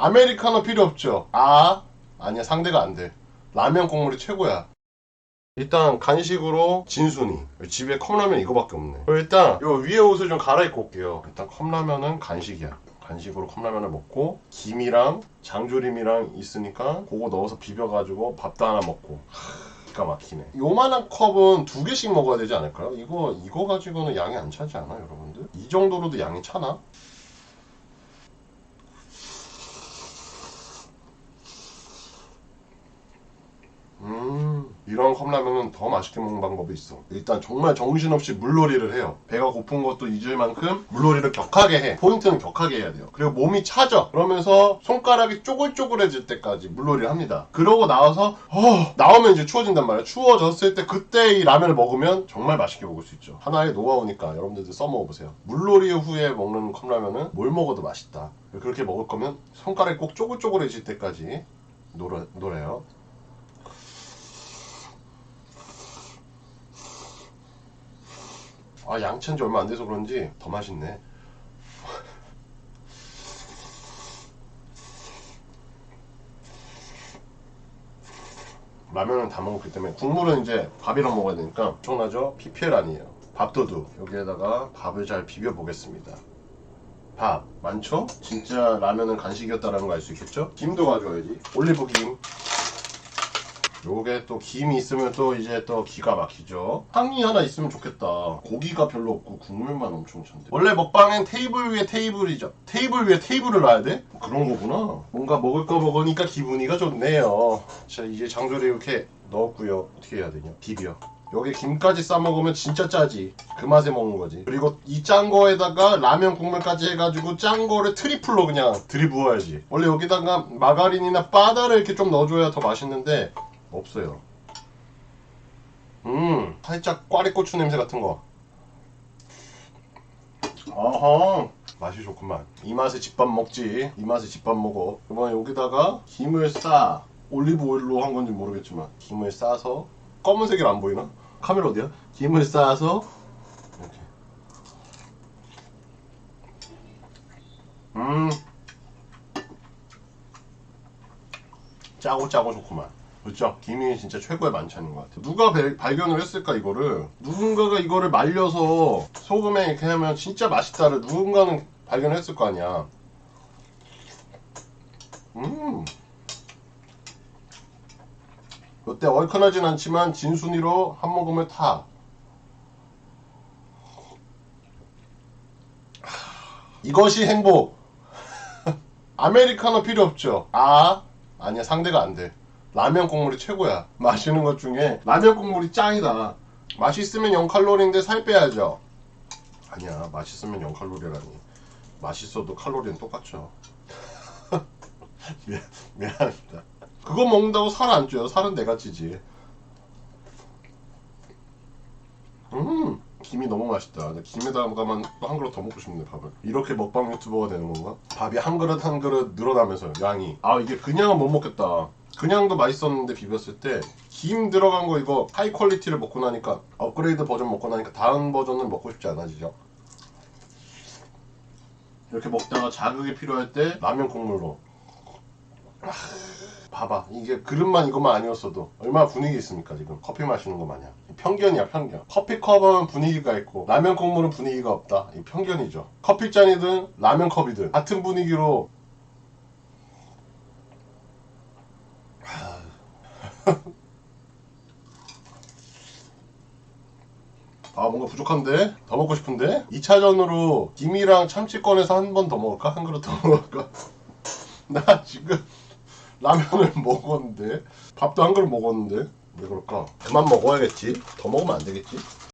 아메리카노 필요 없죠? 아, 아니야 상대가 안 돼. 라면 국물이 최고야. 일단 간식으로 진순이. 집에 컵라면 이거밖에 없네. 일단 요 위에 옷을 좀 갈아입고 올게요. 일단 컵라면은 간식이야. 간식으로 컵라면을 먹고 김이랑 장조림이랑 있으니까 그거 넣어서 비벼가지고 밥도 하나 먹고. 하, 기가 막히네. 요만한 컵은 두 개씩 먹어야 되지 않을까요? 이거 이거 가지고는 양이 안 차지 않아, 여러분들? 이 정도로도 양이 차나? 음, 이런 컵라면은 더 맛있게 먹는 방법이 있어. 일단 정말 정신없이 물놀이를 해요. 배가 고픈 것도 잊을 만큼 물놀이를 격하게 해. 포인트는 격하게 해야 돼요. 그리고 몸이 차져. 그러면서 손가락이 쪼글쪼글해질 때까지 물놀이를 합니다. 그러고 나와서, 어, 나오면 이제 추워진단 말이야. 추워졌을 때 그때 이 라면을 먹으면 정말 맛있게 먹을 수 있죠. 하나의 노하우니까 여러분들도 써먹어보세요. 물놀이 후에 먹는 컵라면은 뭘 먹어도 맛있다. 그렇게 먹을 거면 손가락이 꼭 쪼글쪼글해질 때까지 노래, 노래요. 아 양치한 지 얼마 안 돼서 그런지 더 맛있네. 라면은 다 먹었기 때문에 국물은 이제 밥이랑 먹어야 되니까 엄청나죠? PPL 아니에요. 밥도둑 여기에다가 밥을 잘 비벼 보겠습니다. 밥 많죠? 진짜 라면은 간식이었다라는 거 알 수 있겠죠? 김도 가져와야지. 올리브 김. 요게 또 김이 있으면 또 이제 또 기가 막히죠. 향이 하나 있으면 좋겠다. 고기가 별로 없고 국물만 엄청 찬데. 원래 먹방엔 테이블 위에 테이블이죠. 테이블 위에 테이블을 놔야 돼? 그런 거구나. 뭔가 먹을 거 먹으니까 기분이가 좋네요. 자 이제 장조림 이렇게 넣었고요. 어떻게 해야 되냐? 비벼. 여기 김까지 싸 먹으면 진짜 짜지. 그 맛에 먹는 거지. 그리고 이 짠 거에다가 라면 국물까지 해가지고 짠 거를 트리플로 그냥 들이부어야지. 원래 여기다가 마가린이나 바다를 이렇게 좀 넣어줘야 더 맛있는데 없어요. 음, 살짝 꽈리고추 냄새 같은 거. 아하, 맛이 좋구만. 이 맛에 집밥 먹지. 이 맛에 집밥 먹어. 이번에 여기다가 김을 싸. 올리브 오일로 한 건지 모르겠지만 김을 싸서 검은색이 안 보이나? 카메라 어디야? 김을 싸서 이렇게. 음, 짜고 짜고 좋구만. 그렇죠? 김이 진짜 최고의 만찬인 것 같아요. 누가 배- 발견을 했을까 이거를? 누군가가 이거를 말려서 소금에 이렇게 하면 진짜 맛있다를 누군가는 발견했을 거 아니야. 음. 이때 얼큰하진 않지만 진순이로 한 모금을 타. 이것이 행복. 아메리카노 필요 없죠. 아, 아니야 상대가 안 돼. 라면 국물이 최고야. 마시는 것 중에 라면 국물이 짱이다. 맛있으면 0칼로리인데 살 빼야죠. 아니야 맛있으면 0칼로리라니. 맛있어도 칼로리는 똑같죠. 미안, 미안합니다. 그거 먹는다고 살 안 쪄요. 살은 내가 찌지. 음, 김이 너무 맛있다. 김에다가만 또 한 그릇 더 먹고 싶네 밥을. 이렇게 먹방 유튜버가 되는 건가? 밥이 한 그릇 한 그릇 늘어나면서 양이. 아 이게 그냥은 못 먹겠다. 그냥도 맛있었는데 비볐을 때 김 들어간 거 이거 하이 퀄리티를 먹고 나니까 업그레이드 버전 먹고 나니까 다음 버전을 먹고 싶지 않아지죠. 이렇게 먹다가 자극이 필요할 때 라면 국물로. 아, 봐봐. 이게 그릇만 이것만 아니었어도 얼마나 분위기 있습니까 지금? 커피 마시는 거 마냥. 편견이야 편견. 커피컵은 분위기가 있고 라면 국물은 분위기가 없다. 이 편견이죠. 커피잔이든 라면 컵이든 같은 분위기로 아 뭔가 부족한데? 더 먹고 싶은데? 2차전으로 김이랑 참치 꺼내서 한 번 더 먹을까? 한 그릇 더 먹을까? 나 지금 라면을 먹었는데 밥도 한 그릇 먹었는데 왜 그럴까? 그만 먹어야겠지? 더 먹으면 안 되겠지?